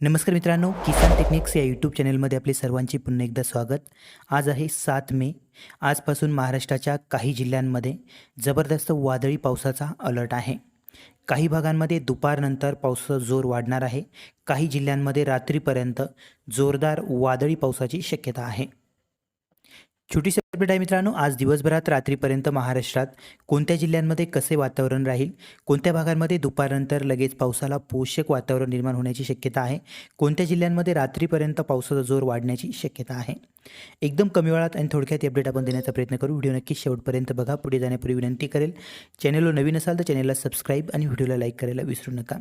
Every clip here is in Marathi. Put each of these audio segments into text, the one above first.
नमस्कार मित्रांनो किसान टेक्निक्स या यूट्यूब चॅनलमध्ये आपले सर्वांचे पुन्हा एकदा स्वागत. आज आहे सात मे. आजपासून महाराष्ट्राच्या काही जिल्ह्यांमध्ये जबरदस्त वादळी पावसाचा अलर्ट आहे. काही भागांमध्ये दुपारनंतर पावसाचा जोर वाढणार आहे. काही जिल्ह्यांमध्ये रात्रीपर्यंत जोरदार वादळी पावसाची शक्यता आहे. छोटी अपडेट आहे मित्रांनो आज दिवसभरात रात्रीपर्यंत महाराष्ट्रात कोणत्या जिल्ह्यांमध्ये कसे वातावरण राहील? कोणत्या भागांमध्ये दुपारनंतर लगेच पावसाला पोषक वातावरण निर्माण होण्याची शक्यता आहे? कोणत्या जिल्ह्यांमध्ये रात्रीपर्यंत पावसाचा जोर वाढण्याची शक्यता आहे? एकदम कमी वेळात आणि थोडक्यात अपडेट आपण देण्याचा प्रयत्न करू. व्हिडिओ नक्की शेवटपर्यंत बघा. पुढे जाण्यापूर्वी विनंती करेल चॅनलवर नवीन असाल तर चॅनलला सबस्क्राईब आणि व्हिडिओला लाईक करायला विसरू नका.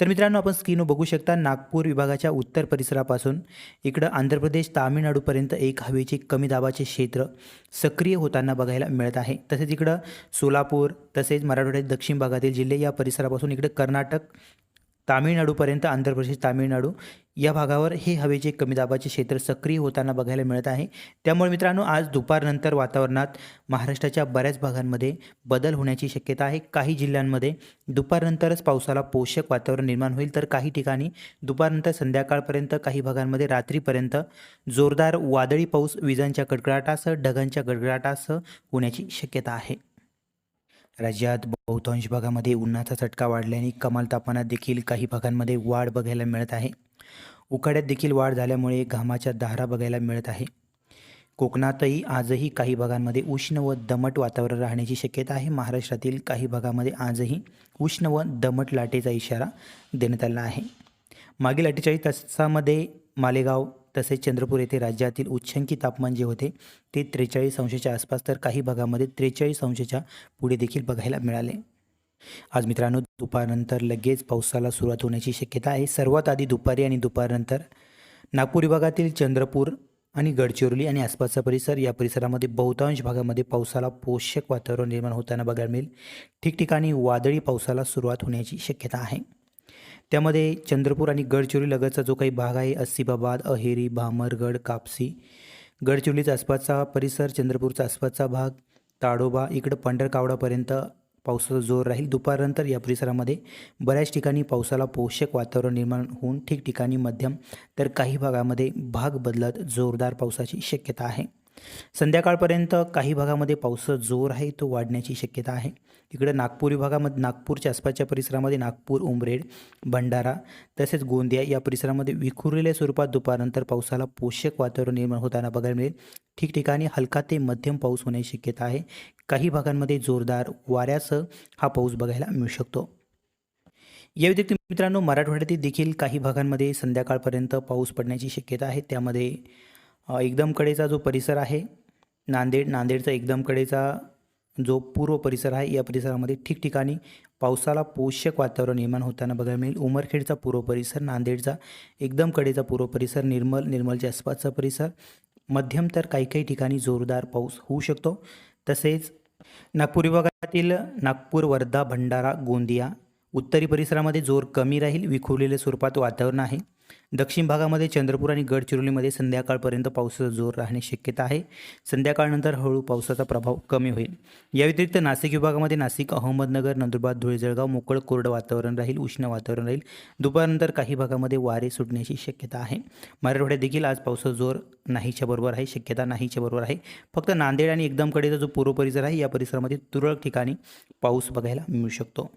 तर मित्रांनो आपण स्क्रीनवर बघू शकता नागपूर विभागाच्या उत्तर परिसरापासून. इकडं आंध्र प्रदेश तामिळनाडूपर्यंत एक हवेचे कमी दाबाचे क्षेत्र सक्रिय होताना बघायला मिळत आहे. तसेच इकडं सोलापूर तसेच मराठवाड्यात दक्षिण भागातील जिल्हे या परिसरापासून इकडे कर्नाटक तामिळनाडूपर्यंत आंध्र प्रदेश तामिळनाडू या भागावर हे हवेचे कमी दाबाचे क्षेत्र सक्रिय होताना बघायला मिळत आहे. त्यामुळे मित्रांनो आज दुपारनंतर वातावरणात महाराष्ट्राच्या बऱ्याच भागांमध्ये बदल होण्याची शक्यता आहे. काही जिल्ह्यांमध्ये दुपारनंतरच पावसाला पोषक वातावरण निर्माण होईल. तर काही ठिकाणी दुपारनंतर संध्याकाळपर्यंत काही भागांमध्ये रात्रीपर्यंत जोरदार वादळी पाऊस विजांच्या कडकडाटासह ढगांच्या गडगडाटासह होण्याची शक्यता आहे. राज्यात बहुतांश भागामध्ये उन्हाचा चटका वाढल्याने कमाल तापमानात देखील काही भागांमध्ये वाढ बघायला मिळत आहे. उकाड्यात देखील वाढ झाल्यामुळे घामाच्या दहारा बघायला मिळत आहे. कोकणातही आजही काही भागांमध्ये उष्ण व दमट वातावरण राहण्याची शक्यता आहे. महाराष्ट्रातील काही भागामध्ये आजही उष्ण व दमट लाटेचा इशारा देण्यात आला आहे. मागील अठ्ठेचाळीस तासामध्ये मालेगाव तसेच चंद्रपूर येथे राज्यातील उच्चांकी तापमान जे होते ते त्रेचाळीस अंशाच्या आसपास तर काही भागामध्ये त्रेचाळीस अंशाच्या पुढे देखील बघायला मिळाले. आज मित्रांनो दुपारनंतर लगेच पावसाला सुरुवात होण्याची शक्यता आहे. सर्वात आधी दुपारी आणि दुपारनंतर नागपूर विभागातील चंद्रपूर आणि गडचिरोली आणि आसपासचा परिसर या परिसरामध्ये बहुतांश भागामध्ये पावसाला पोषक वातावरण निर्माण होताना बघायला मिळेल. ठिकठिकाणी वादळी पावसाला सुरुवात होण्याची शक्यता आहे. त्यामध्ये चंद्रपूर आणि गडचिरोली लगतचा जो काही भाग आहे अस्सीबाबाद अहेरी भामरगड कापसी गडचिरोलीचा आसपासचा परिसर चंद्रपूरचा आसपासचा भाग ताडोबा इकडं पंढरकावडापर्यंत पावसाचा जोर राहील. दुपारनंतर या परिसरामध्ये बऱ्याच ठिकाणी पावसाला पोषक वातावरण निर्माण होऊन ठिकठिकाणी मध्यम तर काही भागामध्ये भाग बदलत जोरदार पावसाची शक्यता आहे. संध्याकाळपर्यंत काही भागामध्ये पावसाचा जोर आहे तो वाढण्याची शक्यता आहे. इकडं नागपूर विभागामध्ये नागपूरच्या आसपासच्या परिसरामध्ये नागपूर उमरेड भंडारा तसेच गोंदिया या परिसरामध्ये विखुरलेल्या स्वरूपात दुपारनंतर पावसाला पोषक वातावरण निर्माण होताना बघायला मिळेल. ठिकठिकाणी हलका ते मध्यम पाऊस होण्याची शक्यता आहे. काही भागांमध्ये जोरदार वाऱ्यासह हा पाऊस बघायला मिळू शकतो. या व्यतिरिक्त मित्रांनो मराठवाड्यातील देखील काही भागांमध्ये संध्याकाळपर्यंत पाऊस पडण्याची शक्यता आहे. त्यामध्ये एकदमकडेचा जो परिसर आहे नांदेड नांदेडचा एकदमकडेचा जो पूर्व परिसर आहे या परिसरामध्ये ठिकठिकाणी पावसाला पोषक वातावरण निर्माण होताना बघायला मिळेल. उमरखेडचा पूर्व परिसर नांदेडचा एकदम कडेचा पूर्व परिसर निर्मल निर्मलच्या आसपासचा परिसर. मध्यम तर काही काही ठिकाणी जोरदार पाऊस होऊ शकतो. तसेच नागपूर विभागातील नागपूर वर्धा भंडारा गोंदिया उत्तरी परिसरामध्ये जोर कमी राहील. विखुरलेल्या स्वरूपात वातावरण आहे. दक्षिण भागामध्ये चंद्रपूर आणि गडचिरोलीमध्ये संध्याकाळपर्यंत पावसाचा जोर राहण्याची शक्यता आहे. संध्याकाळनंतर हळू पावसाचा प्रभाव कमी होईल. या व्यतिरिक्त नाशिक विभागामध्ये नाशिक अहमदनगर नंदुरबार धुळे जळगाव मोकळ कोरडं वातावरण राहील उष्ण वातावरण राहील. दुपारनंतर काही भागामध्ये वारे सुटण्याची शक्यता आहे. मराठवाड्यात देखील आज पावसाचा जोर नाहीच्या बरोबर आहे शक्यता नाहीच्या बरोबर आहे. फक्त नांदेड आणि एकदमकडेचा जो पूर्व परिसर आहे या परिसरामध्ये तुरळक ठिकाणी पाऊस बघायला मिळू शकतो.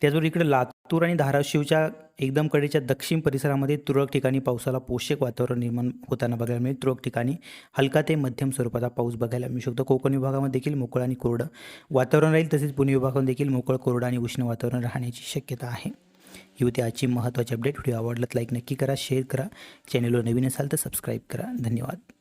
त्याचबरोबर इकडे लातूर आणि धाराशिवच्या एकदम कडेच्या दक्षिण परिसरामध्ये तुरळक ठिकाणी पावसाला पोषक वातावरण निर्माण होताना बघायला मिळेल. तुरळक ठिकाणी हलका ते मध्यम स्वरूपाचा पाऊस बघायला मिळू शकतो. कोकण विभागामध्ये देखील मोकळं आणि कोरडं वातावरण राहील. तसेच पुणे विभागामध्ये देखील मोकळं कोरडं आणि उष्ण वातावरण राहण्याची शक्यता आहे. ही होती आजची महत्त्वाची अपडेट व्हिडिओ आवडलं लाईक नक्की करा शेअर करा. चॅनलवर नवीन असाल तर सबस्क्राईब करा. धन्यवाद.